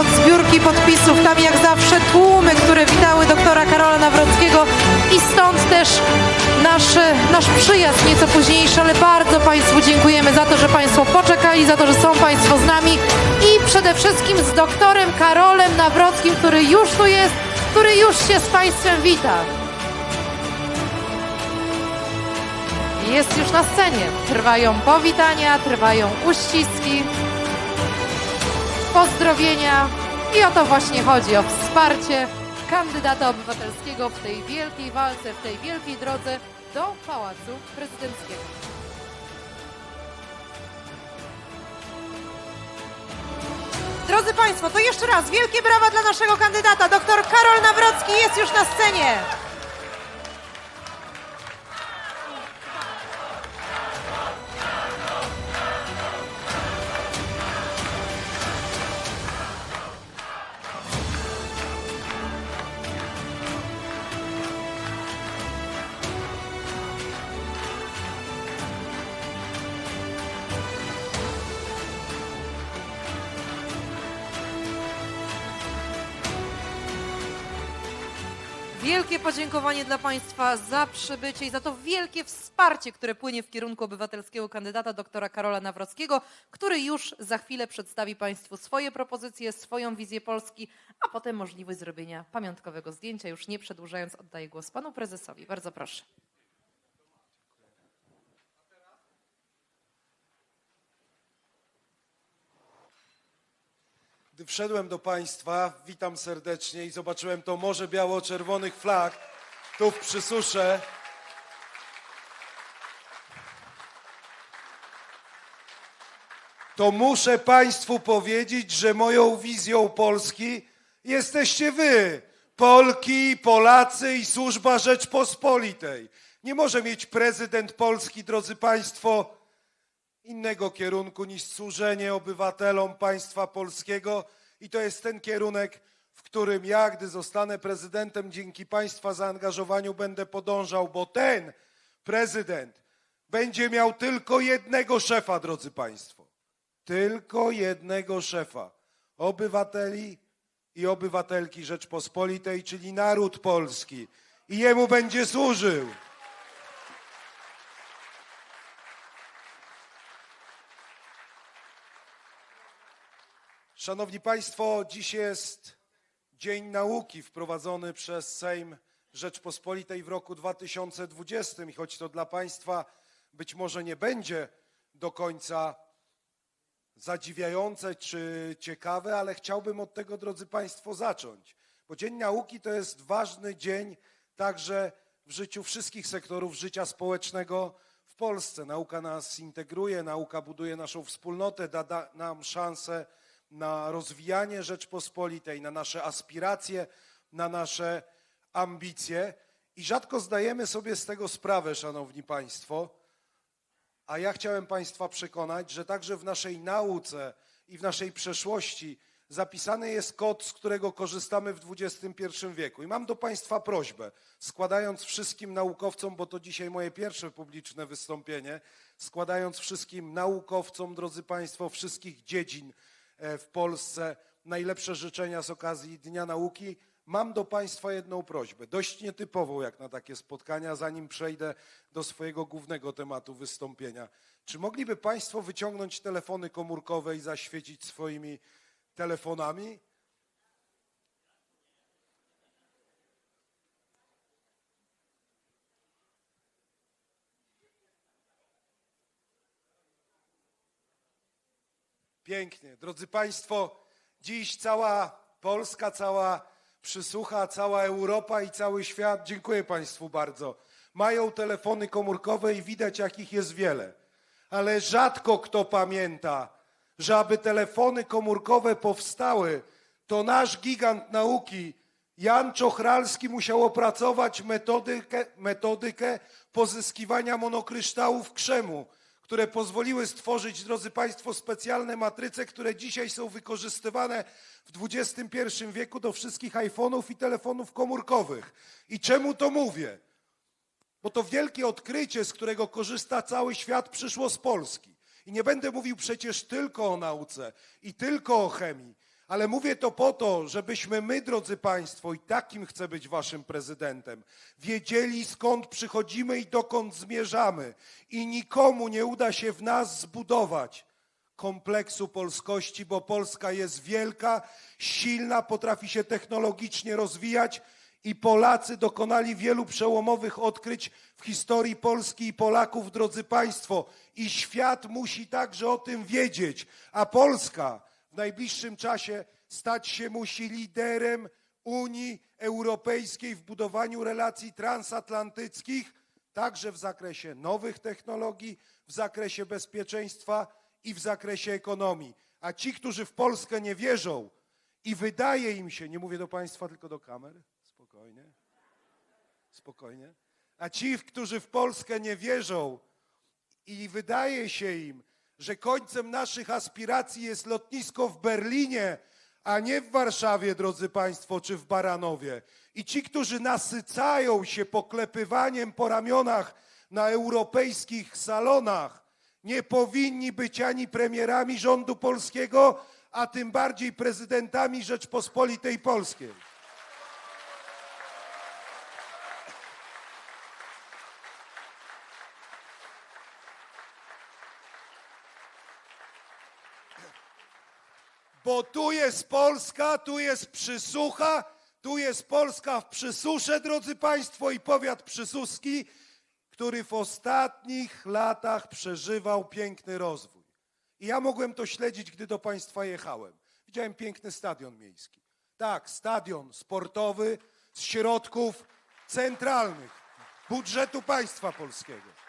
od zbiórki podpisów. Tam jak zawsze tłumy, które witały doktora Karola Nawrockiego i stąd też nasz, nasz przyjazd nieco późniejszy, ale bardzo Państwu dziękujemy za to, że Państwo poczekali, za to, że są Państwo z nami i przede wszystkim z doktorem Karolem Nawrockim, który już tu jest, który już się z Państwem wita. Jest już na scenie. Trwają powitania, trwają uściski, pozdrowienia i o to właśnie chodzi, o wsparcie kandydata obywatelskiego w tej wielkiej walce, w tej wielkiej drodze do Pałacu Prezydenckiego. Drodzy Państwo, to jeszcze raz wielkie brawa dla naszego kandydata. Dr Karol Nawrocki jest już na scenie. Podziękowanie dla Państwa za przybycie i za to wielkie wsparcie, które płynie w kierunku obywatelskiego kandydata doktora Karola Nawrockiego, który już za chwilę przedstawi Państwu swoje propozycje, swoją wizję Polski, a potem możliwość zrobienia pamiątkowego zdjęcia. Już nie przedłużając, oddaję głos Panu Prezesowi. Bardzo proszę. Gdy wszedłem do Państwa, witam serdecznie i zobaczyłem to morze biało-czerwonych flag tu w Przysusze. To muszę Państwu powiedzieć, że moją wizją Polski jesteście Wy, Polki, Polacy i służba Rzeczpospolitej. Nie może mieć prezydent Polski, drodzy Państwo, innego kierunku niż służenie obywatelom państwa polskiego i to jest ten kierunek, w którym ja, gdy zostanę prezydentem, dzięki państwa zaangażowaniu będę podążał, bo ten prezydent będzie miał tylko jednego szefa, drodzy państwo. Tylko jednego szefa. Obywateli i obywatelki Rzeczpospolitej, czyli naród polski. I jemu będzie służył. Szanowni Państwo, dziś jest Dzień Nauki wprowadzony przez Sejm Rzeczpospolitej w roku 2020 i choć to dla Państwa być może nie będzie do końca zadziwiające czy ciekawe, ale chciałbym od tego, drodzy Państwo, zacząć. Bo Dzień Nauki to jest ważny dzień także w życiu wszystkich sektorów życia społecznego w Polsce. Nauka nas integruje, nauka buduje naszą wspólnotę, da, nam szansę na rozwijanie Rzeczpospolitej, na nasze aspiracje, na nasze ambicje. I rzadko zdajemy sobie z tego sprawę, Szanowni Państwo, a ja chciałem Państwa przekonać, że także w naszej nauce i w naszej przeszłości zapisany jest kod, z którego korzystamy w XXI wieku. I mam do Państwa prośbę, składając wszystkim naukowcom, bo to dzisiaj moje pierwsze publiczne wystąpienie, składając wszystkim naukowcom, drodzy Państwo, wszystkich dziedzin w Polsce najlepsze życzenia z okazji Dnia Nauki. Mam do Państwa jedną prośbę, dość nietypową jak na takie spotkania, zanim przejdę do swojego głównego tematu wystąpienia. Czy mogliby Państwo wyciągnąć telefony komórkowe i zaświecić swoimi telefonami? Pięknie. Drodzy Państwo, dziś cała Polska, cała przysłucha, cała Europa i cały świat, dziękuję Państwu bardzo, mają telefony komórkowe i widać, jakich jest wiele. Ale rzadko kto pamięta, że aby telefony komórkowe powstały, to nasz gigant nauki, Jan Czochralski, musiał opracować metodykę, metodykę pozyskiwania monokryształów krzemu, które pozwoliły stworzyć, drodzy Państwo, specjalne matryce, które dzisiaj są wykorzystywane w XXI wieku do wszystkich iPhone'ów i telefonów komórkowych. I czemu to mówię? Bo to wielkie odkrycie, z którego korzysta cały świat, przyszło z Polski. I nie będę mówił przecież tylko o nauce i tylko o chemii, Ale mówię to po to, żebyśmy my, drodzy Państwo, i takim chcę być Waszym prezydentem, wiedzieli skąd przychodzimy i dokąd zmierzamy. I nikomu nie uda się w nas zbudować kompleksu polskości, bo Polska jest wielka, silna, potrafi się technologicznie rozwijać i Polacy dokonali wielu przełomowych odkryć w historii Polski i Polaków, drodzy Państwo. I świat musi także o tym wiedzieć. A Polska w najbliższym czasie stać się musi liderem Unii Europejskiej w budowaniu relacji transatlantyckich, także w zakresie nowych technologii, w zakresie bezpieczeństwa i w zakresie ekonomii. A ci, którzy w Polskę nie wierzą i wydaje im się, nie mówię do Państwa, tylko do kamer, spokojnie, spokojnie, a ci, którzy w Polskę nie wierzą i wydaje się im, że końcem naszych aspiracji jest lotnisko w Berlinie, a nie w Warszawie, drodzy Państwo, czy w Baranowie. I ci, którzy nasycają się poklepywaniem po ramionach na europejskich salonach, nie powinni być ani premierami rządu polskiego, a tym bardziej prezydentami Rzeczpospolitej Polskiej. Bo tu jest Polska, tu jest przysłucha, tu jest Polska w przysusze, drodzy Państwo, i powiat przysuski, który w ostatnich latach przeżywał piękny rozwój. I ja mogłem to śledzić, gdy do Państwa jechałem. Widziałem piękny stadion miejski. Tak, stadion sportowy z środków centralnych budżetu państwa polskiego.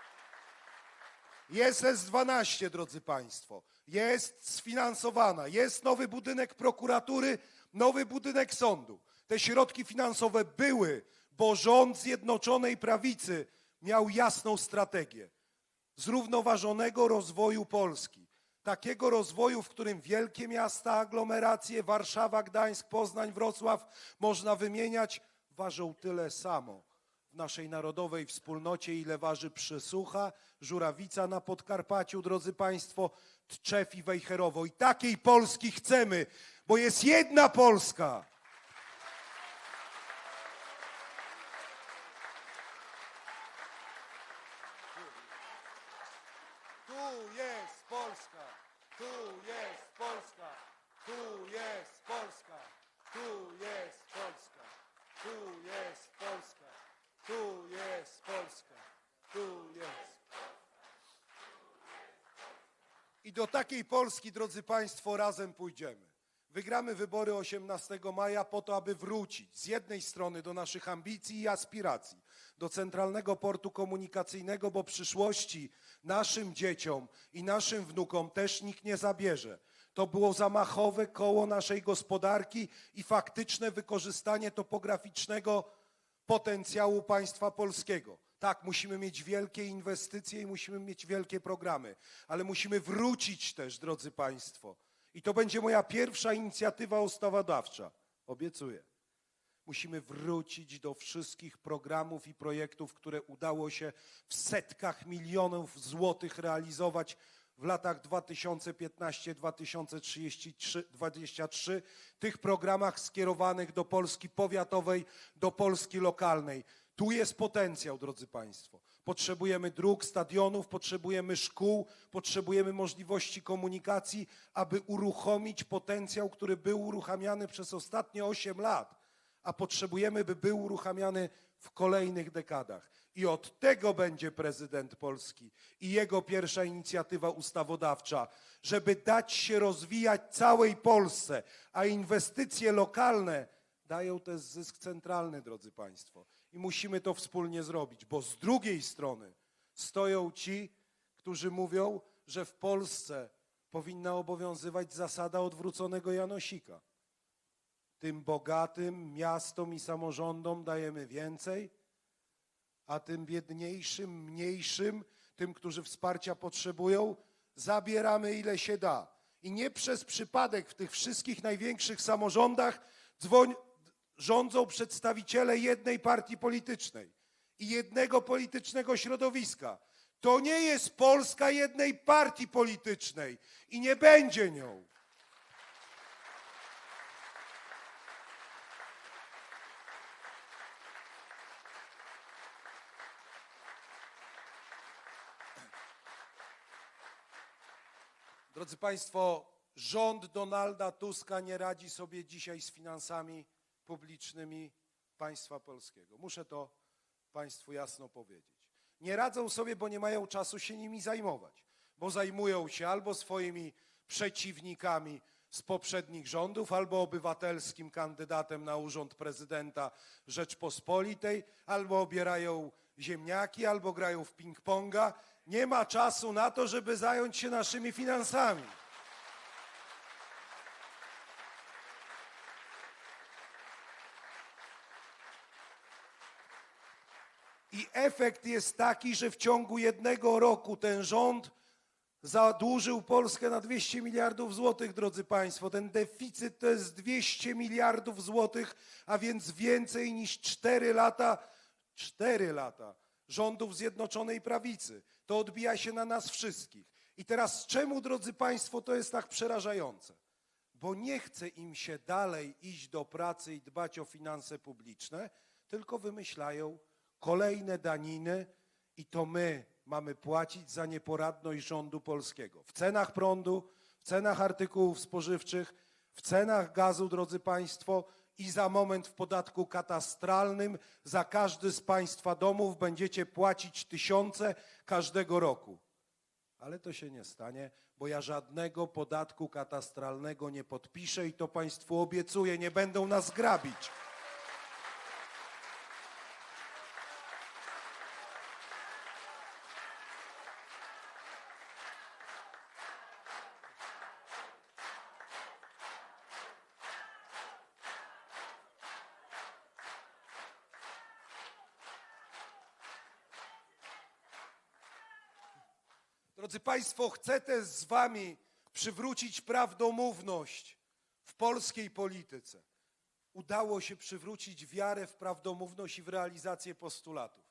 Jest S12, drodzy Państwo. Jest sfinansowana. Jest nowy budynek prokuratury, nowy budynek sądu. Te środki finansowe były, bo rząd Zjednoczonej Prawicy miał jasną strategię zrównoważonego rozwoju Polski. Takiego rozwoju, w którym wielkie miasta, aglomeracje, Warszawa, Gdańsk, Poznań, Wrocław, można wymieniać, ważą tyle samo w naszej narodowej wspólnocie, ile waży Przysłucha, Żurawica na Podkarpaciu, drodzy Państwo, Tczew i Wejherowo. I takiej Polski chcemy, bo jest jedna Polska. Tu jest Polska, tu jest Polska, tu jest Polska, tu jest Polska, tu jest Polska, tu jest Polska, tu jest. I do takiej Polski, drodzy Państwo, razem pójdziemy. Wygramy wybory 18 maja po to, aby wrócić z jednej strony do naszych ambicji i aspiracji, do centralnego portu komunikacyjnego, bo przyszłości naszym dzieciom i naszym wnukom też nikt nie zabierze. To było zamachowe koło naszej gospodarki i faktyczne wykorzystanie topograficznego potencjału państwa polskiego. Tak, musimy mieć wielkie inwestycje i musimy mieć wielkie programy, ale musimy wrócić też, drodzy Państwo. I to będzie moja pierwsza inicjatywa ustawodawcza. Obiecuję. Musimy wrócić do wszystkich programów i projektów, które udało się w setkach milionów złotych realizować w latach 2015-2023, tych programach skierowanych do Polski powiatowej, do Polski lokalnej. Tu jest potencjał, drodzy Państwo. Potrzebujemy dróg, stadionów, potrzebujemy szkół, potrzebujemy możliwości komunikacji, aby uruchomić potencjał, który był uruchamiany przez ostatnie 8 lat, a potrzebujemy, by był uruchamiany w kolejnych dekadach. I od tego będzie prezydent Polski i jego pierwsza inicjatywa ustawodawcza, żeby dać się rozwijać całej Polsce, a inwestycje lokalne dają też zysk centralny, drodzy Państwo. I musimy to wspólnie zrobić, bo z drugiej strony stoją ci, którzy mówią, że w Polsce powinna obowiązywać zasada odwróconego Janosika. Tym bogatym miastom i samorządom dajemy więcej, a tym biedniejszym, mniejszym, tym, którzy wsparcia potrzebują, zabieramy ile się da. I nie przez przypadek w tych wszystkich największych samorządach dzwoń, rządzą przedstawiciele jednej partii politycznej i jednego politycznego środowiska. To nie jest Polska jednej partii politycznej i nie będzie nią. Drodzy Państwo, rząd Donalda Tuska nie radzi sobie dzisiaj z finansami publicznymi państwa polskiego. Muszę to Państwu jasno powiedzieć. Nie radzą sobie, bo nie mają czasu się nimi zajmować, bo zajmują się albo swoimi przeciwnikami z poprzednich rządów, albo obywatelskim kandydatem na urząd prezydenta Rzeczpospolitej, albo obierają ziemniaki, albo grają w ping-ponga. Nie ma czasu na to, żeby zająć się naszymi finansami. I efekt jest taki, że w ciągu jednego roku ten rząd zadłużył Polskę na 200 miliardów złotych, drodzy Państwo. Ten deficyt to jest 200 miliardów złotych, a więc więcej niż 4 lata, 4 lata rządów Zjednoczonej Prawicy. To odbija się na nas wszystkich. I teraz czemu, drodzy Państwo, to jest tak przerażające? Bo nie chce im się dalej iść do pracy i dbać o finanse publiczne, tylko wymyślają kolejne daniny i to my mamy płacić za nieporadność rządu polskiego. W cenach prądu, w cenach artykułów spożywczych, w cenach gazu, drodzy Państwo, i za moment w podatku katastralnym za każdy z Państwa domów będziecie płacić tysiące każdego roku. Ale to się nie stanie, bo ja żadnego podatku katastralnego nie podpiszę i to Państwu obiecuję, nie będą nas grabić. Drodzy Państwo, chcę też z Wami przywrócić prawdomówność w polskiej polityce. Udało się przywrócić wiarę w prawdomówność i w realizację postulatów.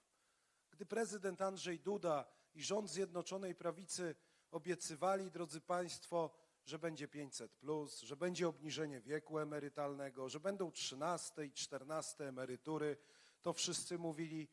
Gdy prezydent Andrzej Duda i rząd Zjednoczonej Prawicy obiecywali, drodzy Państwo, że będzie 500, że będzie obniżenie wieku emerytalnego, że będą 13 i 14 emerytury, to wszyscy mówili: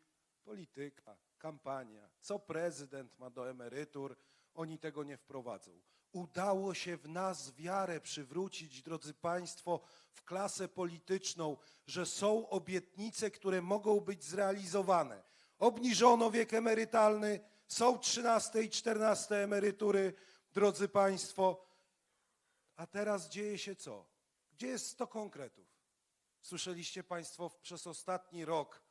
polityka, kampania, co prezydent ma do emerytur, oni tego nie wprowadzą. Udało się w nas wiarę przywrócić, drodzy Państwo, w klasę polityczną, że są obietnice, które mogą być zrealizowane. Obniżono wiek emerytalny, są 13 i 14 emerytury, drodzy Państwo. A teraz dzieje się co? Gdzie jest 100 konkretów? Słyszeliście Państwo przez ostatni rok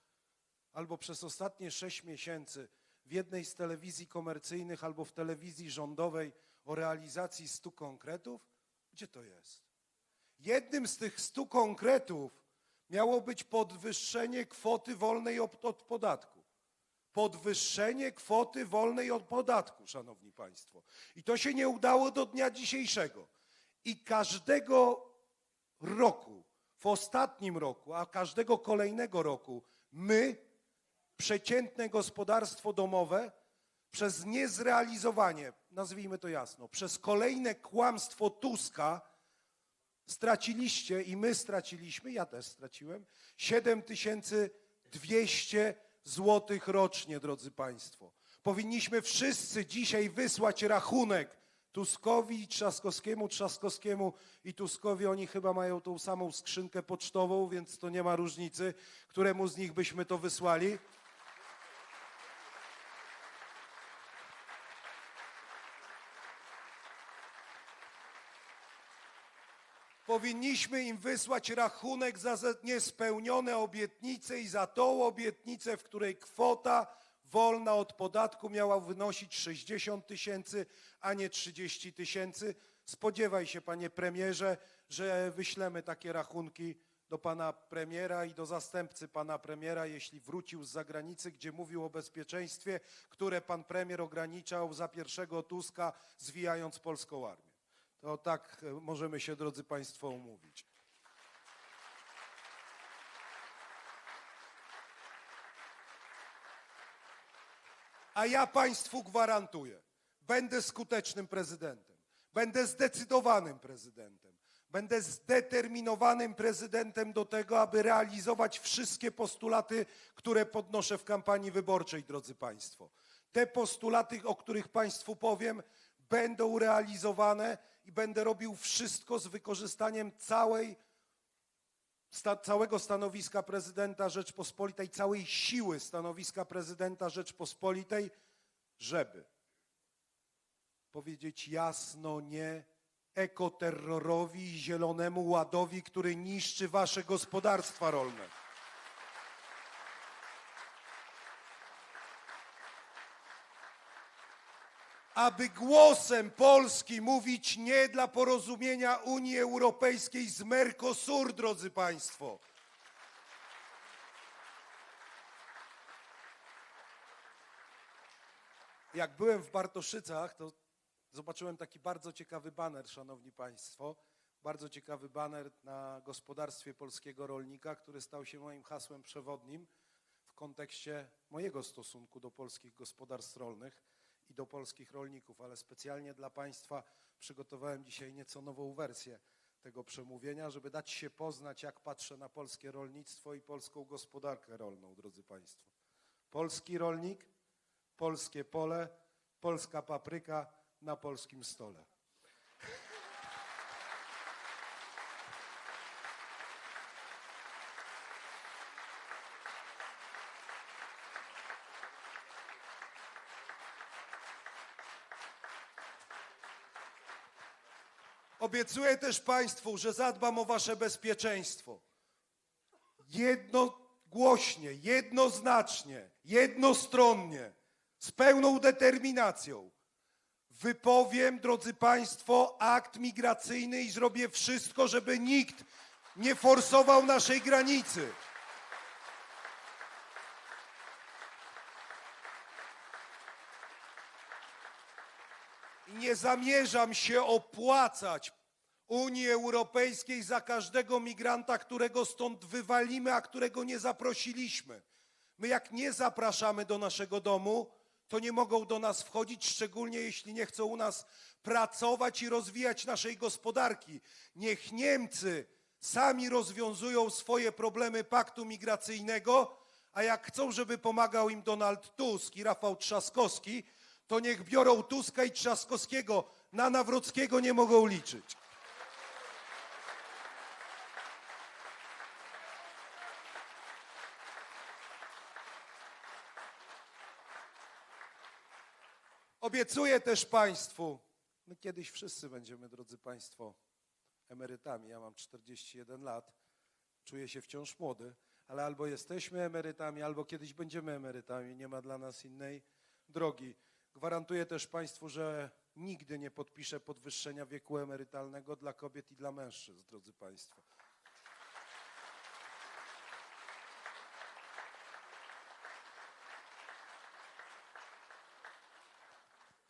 albo przez ostatnie sześć miesięcy w jednej z telewizji komercyjnych albo w telewizji rządowej o realizacji stu konkretów? Gdzie to jest? Jednym z tych stu konkretów miało być podwyższenie kwoty wolnej od, od podatku. Podwyższenie kwoty wolnej od podatku, szanowni państwo. I to się nie udało do dnia dzisiejszego. I każdego roku, w ostatnim roku, a każdego kolejnego roku, my, przeciętne gospodarstwo domowe, przez niezrealizowanie, nazwijmy to jasno, przez kolejne kłamstwo Tuska, straciliście i my straciliśmy, ja też straciłem, 7200 złotych rocznie, drodzy Państwo. Powinniśmy wszyscy dzisiaj wysłać rachunek Tuskowi Trzaskowskiemu, Trzaskowskiemu i Tuskowi. Oni chyba mają tą samą skrzynkę pocztową, więc to nie ma różnicy, któremu z nich byśmy to wysłali. Powinniśmy im wysłać rachunek za niespełnione obietnice i za tą obietnicę, w której kwota wolna od podatku miała wynosić 60 tysięcy, a nie 30 tysięcy. Spodziewaj się, panie premierze, że wyślemy takie rachunki do pana premiera i do zastępcy pana premiera, jeśli wrócił z zagranicy, gdzie mówił o bezpieczeństwie, które pan premier ograniczał za pierwszego Tuska, zwijając polską armię. To tak e, możemy się, drodzy Państwo, umówić. A ja Państwu gwarantuję, będę skutecznym prezydentem, będę zdecydowanym prezydentem, będę zdeterminowanym prezydentem do tego, aby realizować wszystkie postulaty, które podnoszę w kampanii wyborczej, drodzy Państwo. Te postulaty, o których Państwu powiem, będą realizowane i będę robił wszystko z wykorzystaniem całej, sta, całego stanowiska prezydenta Rzeczpospolitej, całej siły stanowiska prezydenta Rzeczpospolitej, żeby powiedzieć jasno nie ekoterrorowi i zielonemu ładowi, który niszczy wasze gospodarstwa rolne. Aby głosem Polski mówić nie dla porozumienia Unii Europejskiej z Mercosur, drodzy Państwo. Jak byłem w Bartoszycach, to zobaczyłem taki bardzo ciekawy baner, szanowni państwo. Bardzo ciekawy baner na gospodarstwie polskiego rolnika, który stał się moim hasłem przewodnim w kontekście mojego stosunku do polskich gospodarstw rolnych i do polskich rolników, ale specjalnie dla państwa przygotowałem dzisiaj nieco nową wersję tego przemówienia, żeby dać się poznać, jak patrzę na polskie rolnictwo i polską gospodarkę rolną, drodzy państwo. Polski rolnik, polskie pole, polska papryka na polskim stole. Obiecuję też Państwu, że zadbam o Wasze bezpieczeństwo. Jednogłośnie, jednoznacznie, jednostronnie, z pełną determinacją wypowiem, drodzy Państwo, akt migracyjny i zrobię wszystko, żeby nikt nie forsował naszej granicy. Nie zamierzam się opłacać Unii Europejskiej za każdego migranta, którego stąd wywalimy, a którego nie zaprosiliśmy. My jak nie zapraszamy do naszego domu, to nie mogą do nas wchodzić, szczególnie jeśli nie chcą u nas pracować i rozwijać naszej gospodarki. Niech Niemcy sami rozwiązują swoje problemy paktu migracyjnego, a jak chcą, żeby pomagał im Donald Tusk i Rafał Trzaskowski, to niech biorą Tuska i Trzaskowskiego. Na Nawrockiego nie mogą liczyć. Obiecuję też Państwu, my kiedyś wszyscy będziemy, drodzy Państwo, emerytami. Ja mam 41 lat, czuję się wciąż młody, ale albo jesteśmy emerytami, albo kiedyś będziemy emerytami. Nie ma dla nas innej drogi. Gwarantuję też Państwu, że nigdy nie podpiszę podwyższenia wieku emerytalnego dla kobiet i dla mężczyzn, drodzy Państwo.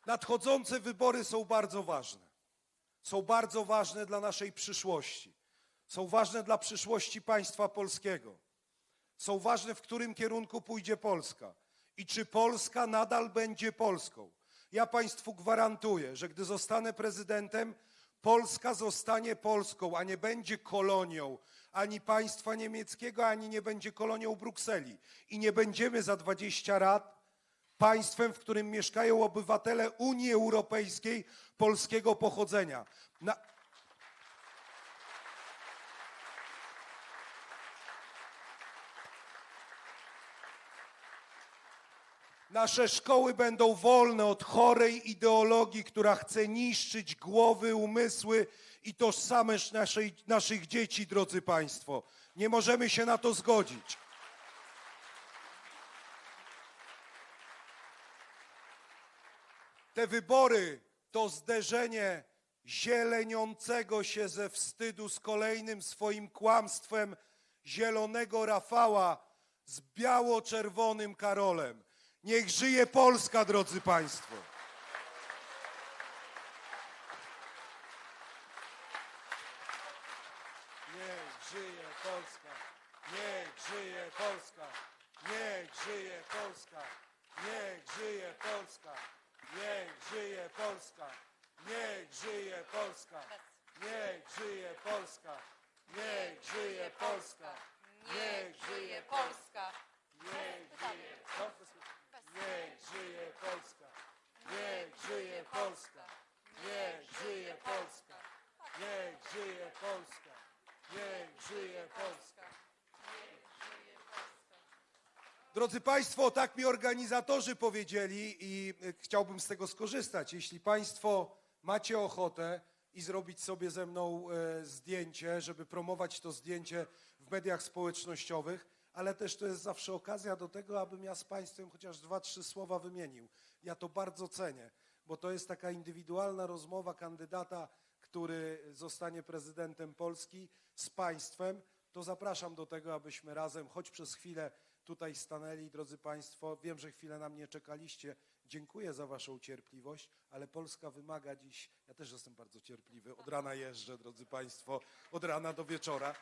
Nadchodzące wybory są bardzo ważne. Są bardzo ważne dla naszej przyszłości. Są ważne dla przyszłości państwa polskiego. Są ważne, w którym kierunku pójdzie Polska i czy Polska nadal będzie Polską. Ja Państwu gwarantuję, że gdy zostanę prezydentem, Polska zostanie Polską, a nie będzie kolonią ani państwa niemieckiego, ani nie będzie kolonią Brukseli. I nie będziemy za 20 lat państwem, w którym mieszkają obywatele Unii Europejskiej polskiego pochodzenia. Na... Nasze szkoły będą wolne od chorej ideologii, która chce niszczyć głowy, umysły i tożsamość naszej, naszych dzieci, drodzy Państwo. Nie możemy się na to zgodzić. Te wybory to zderzenie zieleniącego się ze wstydu z kolejnym swoim kłamstwem zielonego Rafała z biało-czerwonym Karolem. Niech żyje Polska, drodzy Państwo. Niech żyje Polska, niech żyje Polska, niech żyje Polska, niech żyje Polska, niech żyje Polska, niech żyje Polska, niech żyje Polska, niech żyje Polska, niech żyje Polska, niech żyje Polska, Niech żyje Polska! Niech żyje Polska! Niech żyje Polska! Niech żyje Polska! Niech żyje Polska! Drodzy Państwo, tak mi organizatorzy powiedzieli i y, chciałbym z tego skorzystać. Jeśli Państwo macie ochotę i zrobić sobie ze mną y, zdjęcie, żeby promować to zdjęcie w mediach społecznościowych, ale też to jest zawsze okazja do tego, abym ja z Państwem chociaż dwa, trzy słowa wymienił. Ja to bardzo cenię, bo to jest taka indywidualna rozmowa kandydata, który zostanie prezydentem Polski z Państwem. To zapraszam do tego, abyśmy razem, choć przez chwilę tutaj stanęli, drodzy Państwo. Wiem, że chwilę na mnie czekaliście. Dziękuję za Waszą cierpliwość, ale Polska wymaga dziś. Ja też jestem bardzo cierpliwy. Od rana jeżdżę, drodzy Państwo, od rana do wieczora.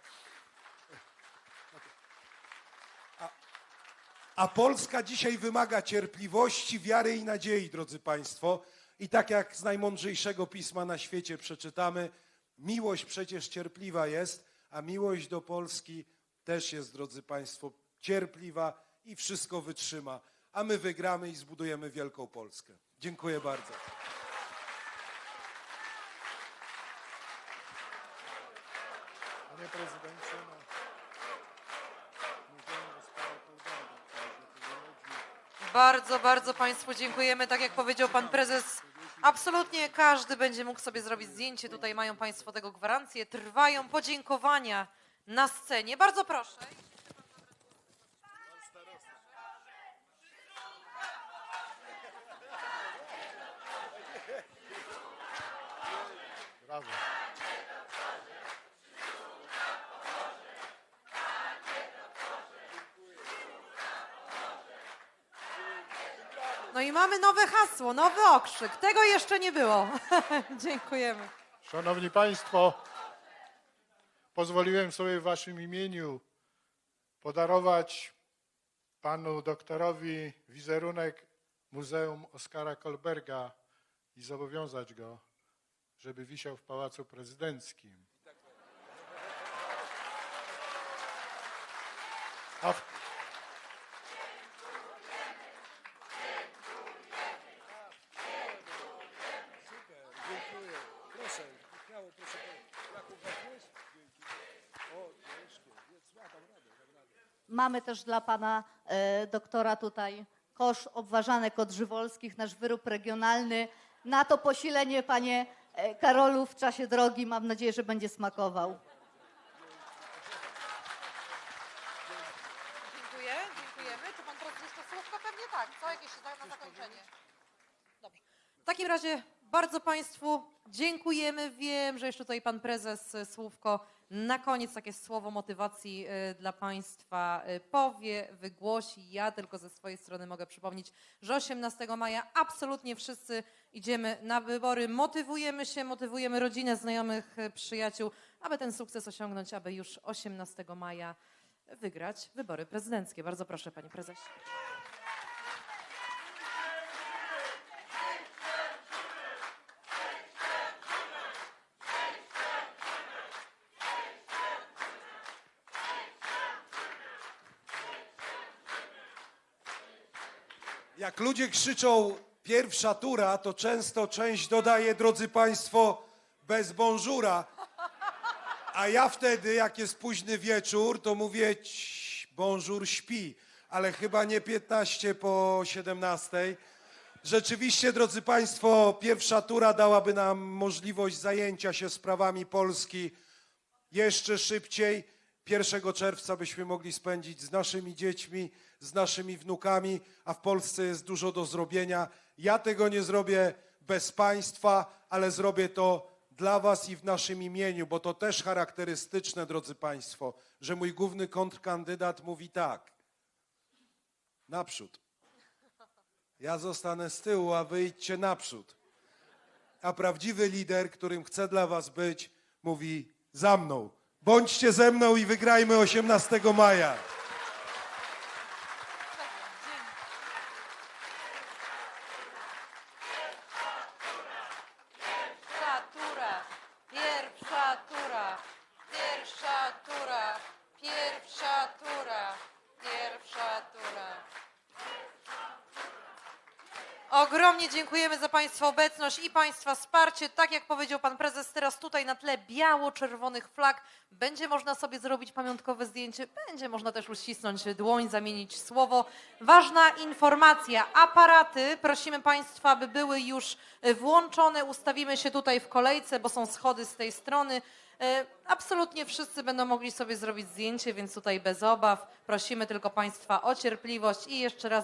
A Polska dzisiaj wymaga cierpliwości, wiary i nadziei, drodzy Państwo. I tak jak z najmądrzejszego pisma na świecie przeczytamy, miłość przecież cierpliwa jest, a miłość do Polski też jest, drodzy Państwo, cierpliwa i wszystko wytrzyma. A my wygramy i zbudujemy wielką Polskę. Dziękuję bardzo. Panie prezydencie, Bardzo, bardzo Państwu dziękujemy. Tak jak powiedział Pan Prezes, absolutnie każdy będzie mógł sobie zrobić zdjęcie. Tutaj mają Państwo tego gwarancję. Trwają podziękowania na scenie. Bardzo proszę. Brawo. No i mamy nowe hasło, nowy okrzyk. Tego jeszcze nie było. Dziękujemy. Szanowni Państwo, pozwoliłem sobie w Waszym imieniu podarować Panu doktorowi wizerunek Muzeum Oskara Kolberga i zobowiązać go, żeby wisiał w Pałacu Prezydenckim. A w, Super, dziękuję. Proszę, śmiało, proszę. Jakub weźmiesz? Dzięki. O, ciężkie. Jest, ja dam radę, dam radę. Mamy też dla pana e, doktora tutaj kosz obważanek odżywolskich, nasz wyrób regionalny. Na to posilenie, panie e, Karolu, w czasie drogi mam nadzieję, że będzie smakował. Dziękuję, dziękujemy. Czy Pan Prezes jeszcze słówko? Pewnie tak. Co jakieś na zakończenie? Dobrze. W takim razie bardzo Państwu dziękujemy. Wiem, że jeszcze tutaj Pan Prezes e, słówko na koniec takie słowo motywacji e, dla Państwa e, powie, wygłosi. Ja tylko ze swojej strony mogę przypomnieć, że 18 maja absolutnie wszyscy idziemy na wybory. Motywujemy się, motywujemy rodzinę, znajomych, przyjaciół, aby ten sukces osiągnąć, aby już 18 maja wygrać wybory prezydenckie. Bardzo proszę, Panie Prezesie. Jak ludzie krzyczą pierwsza tura, to często część dodaje, drodzy Państwo, bez bonżura. A ja wtedy, jak jest późny wieczór, to mówię "Ć, bonżur śpi, ale chyba nie 15 po 17. Rzeczywiście, drodzy Państwo, pierwsza tura dałaby nam możliwość zajęcia się sprawami Polski jeszcze szybciej. 1 czerwca byśmy mogli spędzić z naszymi dziećmi, z naszymi wnukami, a w Polsce jest dużo do zrobienia. Ja tego nie zrobię bez Państwa, ale zrobię to dla Was i w naszym imieniu, bo to też charakterystyczne, drodzy Państwo, że mój główny kontrkandydat mówi tak. Naprzód. Ja zostanę z tyłu, a wy idźcie naprzód. A prawdziwy lider, którym chcę dla was być, mówi za mną. Bądźcie ze mną i wygrajmy 18 maja. Pierwsza tura, pierwsza tura, pierwsza tura, pierwsza tura, pierwsza tura. Ogromnie dziękujemy za Państwa obecność i Państwa wsparcie. Tak jak powiedział Pan Prezes, teraz tutaj na tle biało-czerwonych flag będzie można sobie zrobić pamiątkowe zdjęcie, będzie można też uścisnąć dłoń, zamienić słowo. Ważna informacja, aparaty, prosimy Państwa, aby były już włączone. Ustawimy się tutaj w kolejce, bo są schody z tej strony. E, Absolutnie wszyscy będą mogli sobie zrobić zdjęcie, więc tutaj bez obaw. Prosimy tylko Państwa o cierpliwość i jeszcze raz